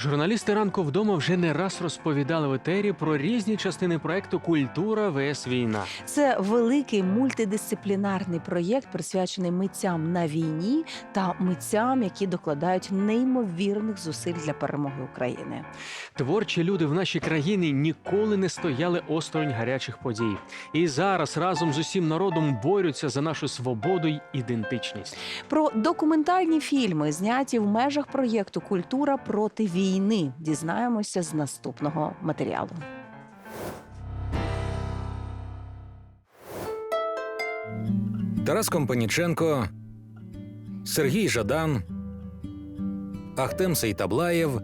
Журналісти ранку вдома вже не раз розповідали в етері про різні частини проекту Культура ВС Війна. Це великий мультидисциплінарний проєкт, присвячений митцям на війні та митцям, які докладають неймовірних зусиль для перемоги України. Творчі люди в нашій країні ніколи не стояли осторонь гарячих подій. І зараз разом з усім народом борються за нашу свободу й ідентичність. Про документальні фільми, зняті в межах проєкту Культура проти війни, дізнаємося з наступного матеріалу. Тарас Компаніченко, Сергій Жадан, Ахтем Сейтаблаєв,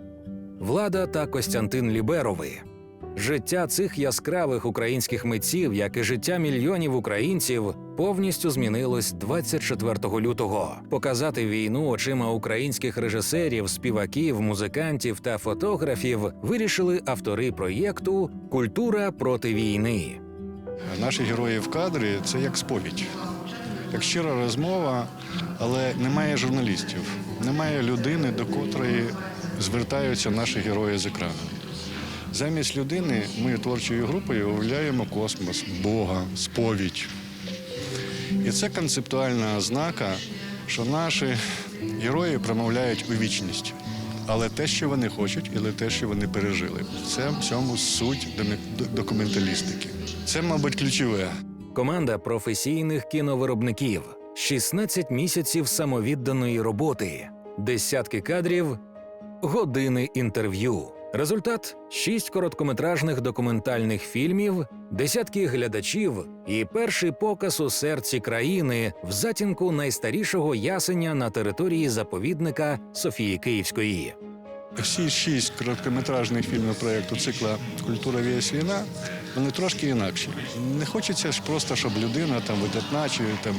Влада та Костянтин Ліберови. Життя цих яскравих українських митців, як і життя мільйонів українців, повністю змінилось 24 лютого. Показати війну очима українських режисерів, співаків, музикантів та фотографів вирішили автори проєкту Культура проти війни. Наші герої в кадрі це як сповідь, як щира розмова, але немає журналістів, немає людини, до котрої звертаються наші герої з екрану. Замість людини ми творчою групою уявляємо космос, Бога, сповідь. І це концептуальна ознака, що наші герої промовляють у вічність. Але те, що вони хочуть, і те, що вони пережили, це в цьому суть документалістики. Це, мабуть, ключове. Команда професійних кіновиробників, 16 місяців самовідданої роботи, десятки кадрів, години інтерв'ю. Результат шість короткометражних документальних фільмів, десятки глядачів і перший показ у серці країни в затінку найстарішого ясеня на території заповідника Софії Київської. Всі шість короткометражних фільмів проєкту цикла Культура віясь війна вони трошки інакші. Не хочеться ж просто, щоб людина там видатна чи там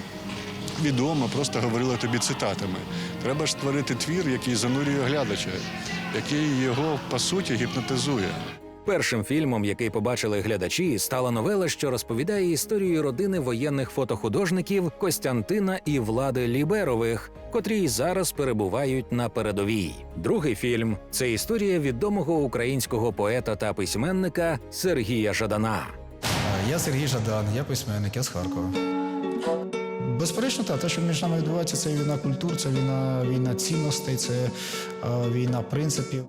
відома, просто говорила тобі цитатами. Треба ж створити твір, який занурює глядача, який його по суті гіпнотизує. Першим фільмом, який побачили глядачі, стала новела, що розповідає історію родини воєнних фотохудожників Костянтина і Влади Ліберових, котрі й зараз перебувають на передовій. Другий фільм це історія відомого українського поета та письменника Сергія Жадана. Я Сергій Жадан, я письменник, я з Харкова. Безперечно, так, те, що між нами відбувається, це війна культур, це війна, війна цінностей, це е, війна принципів.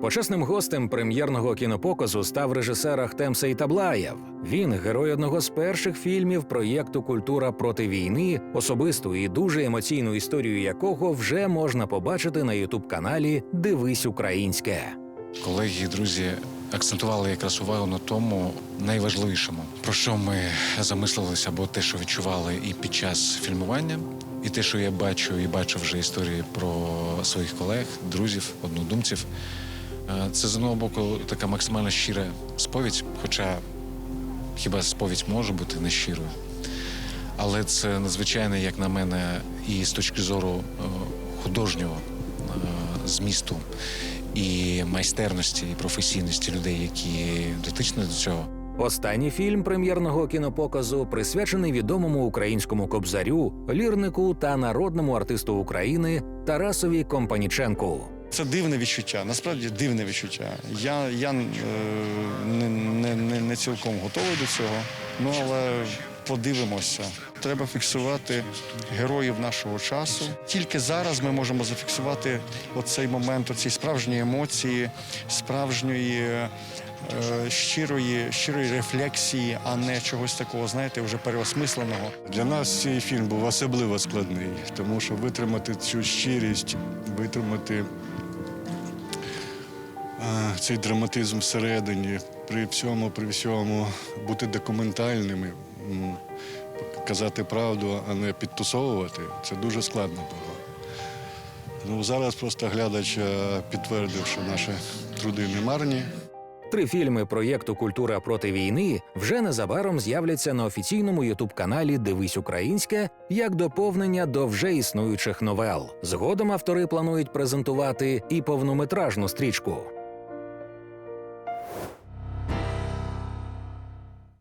Почесним гостем прем'єрного кінопоказу став режисер Ахтем Сейтаблаєв. Він герой одного з перших фільмів проєкту Культура проти війни, особисту і дуже емоційну історію якого вже можна побачити на ютуб-каналі Дивись Українське. Колеги друзі акцентували якраз увагу на тому найважливішому, про що ми замислилися, або те, що відчували і під час фільмування, і те, що я бачу, і бачу вже історії про своїх колег, друзів, однодумців. Е, Це з одного боку така максимально щира сповідь, хоча хіба сповідь може бути нещирою. Але це надзвичайно, як на мене, і з точки зору е, художнього е, змісту, і майстерності, і професійності людей, які дотичні до цього. Останній фільм прем'єрного кінопоказу присвячений відомому українському кобзарю, лірнику та народному артисту України Тарасові Компаніченку. Це дивне відчуття, насправді дивне відчуття. Я, я е, не, не, не, не цілком готовий до цього, ну але подивимося. Треба фіксувати героїв нашого часу. Тільки зараз ми можемо зафіксувати оцей момент, оці справжні емоції, справжньої. е, Щирої, щирої рефлексії, а не чогось такого, знаєте, вже переосмисленого. Для нас цей фільм був особливо складний, тому що витримати цю щирість, витримати цей драматизм всередині, при всьому, при всьому бути документальними, казати правду, а не підтусовувати, це дуже складно було. Ну, зараз просто глядач е, підтвердив, що наші труди не марні. Три фільми проєкту Культура проти війни вже незабаром з'являться на офіційному ютуб-каналі Дивись Українське як доповнення до вже існуючих новел. Згодом автори планують презентувати і повнометражну стрічку.